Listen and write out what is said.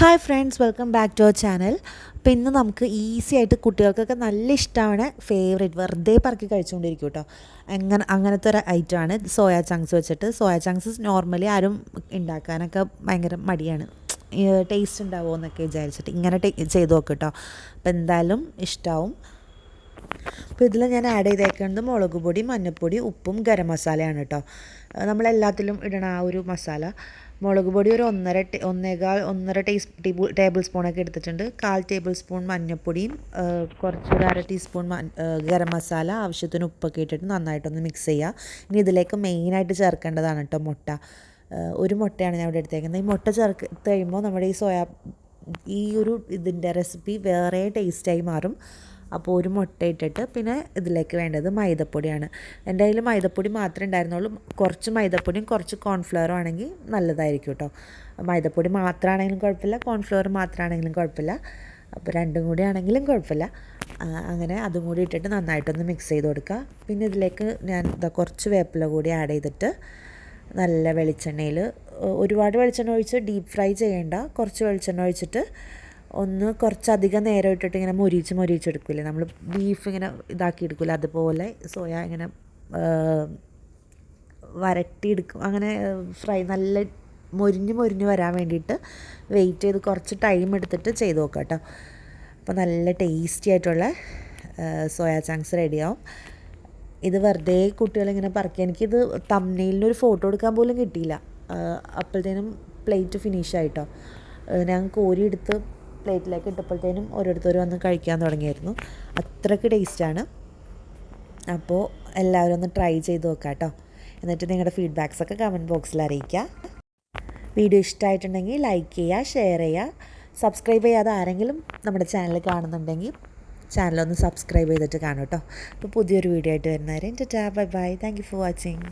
Hi friends welcome back to our channel അപ്പോൾ ഇന്ന് നമുക്ക് ഈസി ആയിട്ട് കുട്ടികൾക്കൊക്കെ നല്ല ഇഷ്ടമാണ് ഫേവറേറ്റ് വെറുതെ പറക്കി കഴിച്ചുകൊണ്ടിരിക്കും കേട്ടോ അങ്ങനെ അങ്ങനത്തെ ഒരു ഐറ്റമാണ് സോയ ചങ്ക്സ് വെച്ചിട്ട്. സോയ ചങ്ക്സ് നോർമലി ആരും ഉണ്ടാക്കാനൊക്കെ ഭയങ്കര മടിയാണ്. ടേസ്റ്റ് ഉണ്ടാവുമോ എന്നൊക്കെ വിചാരിച്ചിട്ട് ഇങ്ങനെ ചെയ്ത് നോക്കും കേട്ടോ അപ്പോൾ എന്തായാലും ഇഷ്ടമാവും അപ്പോൾ ഇതിൽ ഞാൻ ആഡ് ചെയ്തേക്കുന്നത് മുളക് പൊടി മഞ്ഞൾപ്പൊടി ഉപ്പും ഗരം മസാലയാണ് കേട്ടോ നമ്മളെല്ലാത്തിലും ഇടണ ആ ഒരു മസാല. മുളക് പൊടി ഒരു ഒന്നര ഒന്നേകാൽ ഒന്നര ടീ ടേബിൾ സ്പൂണൊക്കെ എടുത്തിട്ടുണ്ട്. കാൽ ടേബിൾ സ്പൂൺ മഞ്ഞൾപ്പൊടിയും കുറച്ചൊരു അര ടീസ്പൂൺ ഗരം മസാല ആവശ്യത്തിന് ഉപ്പൊക്കെ ഇട്ടിട്ട് നന്നായിട്ടൊന്ന് മിക്സ് ചെയ്യുക ഇനി ഇതിലേക്ക് മെയിനായിട്ട് ചേർക്കേണ്ടതാണ് കേട്ടോ മുട്ട. ഒരു മുട്ടയാണ് ഞാൻ ഇവിടെ എടുത്തേക്കുന്നത്. ഈ മുട്ട ചേർത്ത് കഴിയുമ്പോൾ നമ്മുടെ ഈ സോയാ ഈ ഒരു ഇതിന്റെ റെസിപ്പി വേറെ ടേസ്റ്റായി മാറും. അപ്പോൾ ഒരു മുട്ട ഇട്ടിട്ട് പിന്നെ ഇതിലേക്ക് വേണ്ടത് മൈദപ്പൊടിയാണ്. എന്റെ കയ്യിൽ മൈദപ്പൊടി മാത്രമേ ഉണ്ടായിരുന്നുള്ളൂ. കുറച്ച് മൈദപ്പൊടിയും കുറച്ച് കോൺഫ്ലവറും ആണെങ്കിൽ നല്ലതായിരിക്കും കേട്ടോ. മൈദപ്പൊടി മാത്രമാണെങ്കിലും കുഴപ്പമില്ല കോൺഫ്ലവർ മാത്രമാണെങ്കിലും കുഴപ്പമില്ല. അപ്പോൾ രണ്ടും കൂടി ആണെങ്കിലും കുഴപ്പമില്ല. അങ്ങനെ അതും കൂടി ഇട്ടിട്ട് നന്നായിട്ടൊന്ന് മിക്സ് ചെയ്ത് കൊടുക്കുക. പിന്നെ ഇതിലേക്ക് ഞാൻ കുറച്ച് വേപ്പില കൂടി ആഡ് ചെയ്തിട്ട് നല്ല വെളിച്ചെണ്ണയിൽ ഒരുപാട് വെളിച്ചെണ്ണ ഒഴിച്ച് ഡീപ്പ് ഫ്രൈ ചെയ്യേണ്ട. കുറച്ച് വെളിച്ചെണ്ണ ഒഴിച്ചിട്ട് ഒന്ന് കുറച്ചധികം നേരം ഇട്ടിട്ട് ഇങ്ങനെ മൊരിച്ച് മൊരിച്ചെടുക്കില്ലേ? നമ്മൾ ബീഫ് ഇങ്ങനെ ഇതാക്കി എടുക്കില്ല അതുപോലെ സോയ ഇങ്ങനെ വരട്ടിയെടുക്കും. അങ്ങനെ ഫ്രൈ നല്ല മൊരിഞ്ഞ് മൊരിഞ്ഞ് വരാൻ വേണ്ടിയിട്ട് വെയിറ്റ് ചെയ്ത് കുറച്ച് ടൈം എടുത്തിട്ട് ചെയ്ത് നോക്കാം കേട്ടോ. അപ്പോൾ നല്ല ടേസ്റ്റി ആയിട്ടുള്ള സോയ ചങ്ക്സ് റെഡിയാവും ഇത് വെറുതെ കുട്ടികളിങ്ങനെ പറക്കുക എനിക്കിത് തമ്മനെയിലിനൊരു ഫോട്ടോ എടുക്കാൻ പോലും കിട്ടിയില്ല. അപ്പോഴത്തേനും പ്ലേറ്റ് ഫിനിഷ് ആയിട്ടോ ഞാൻ കോരി എടുത്ത് പ്ലേറ്റിലേക്ക് ഇട്ടപ്പോഴത്തേനും ഓരോരുത്തർ വന്ന് കഴിക്കാൻ തുടങ്ങിയായിരുന്നു അത്രയ്ക്ക് ടേസ്റ്റാണ് അപ്പോൾ എല്ലാവരും ഒന്ന് ട്രൈ ചെയ്ത് നോക്കാം കേട്ടോ എന്നിട്ട് നിങ്ങളുടെ ഫീഡ്ബാക്സ് ഒക്കെ കമന്റ് ബോക്സിൽ അറിയിക്കുക വീഡിയോ ഇഷ്ടമായിട്ടുണ്ടെങ്കിൽ ലൈക്ക് ചെയ്യുക ഷെയർ ചെയ്യുക സബ്സ്ക്രൈബ് ചെയ്യാതെ ആരെങ്കിലും നമ്മുടെ ചാനൽ കാണുന്നുണ്ടെങ്കിൽ ചാനലൊന്ന് സബ്സ്ക്രൈബ് ചെയ്തിട്ട് കാണും കേട്ടോ അപ്പോൾ പുതിയൊരു വീഡിയോ ആയിട്ട് വരുന്നവരെ ടാ bye bye thank you for watching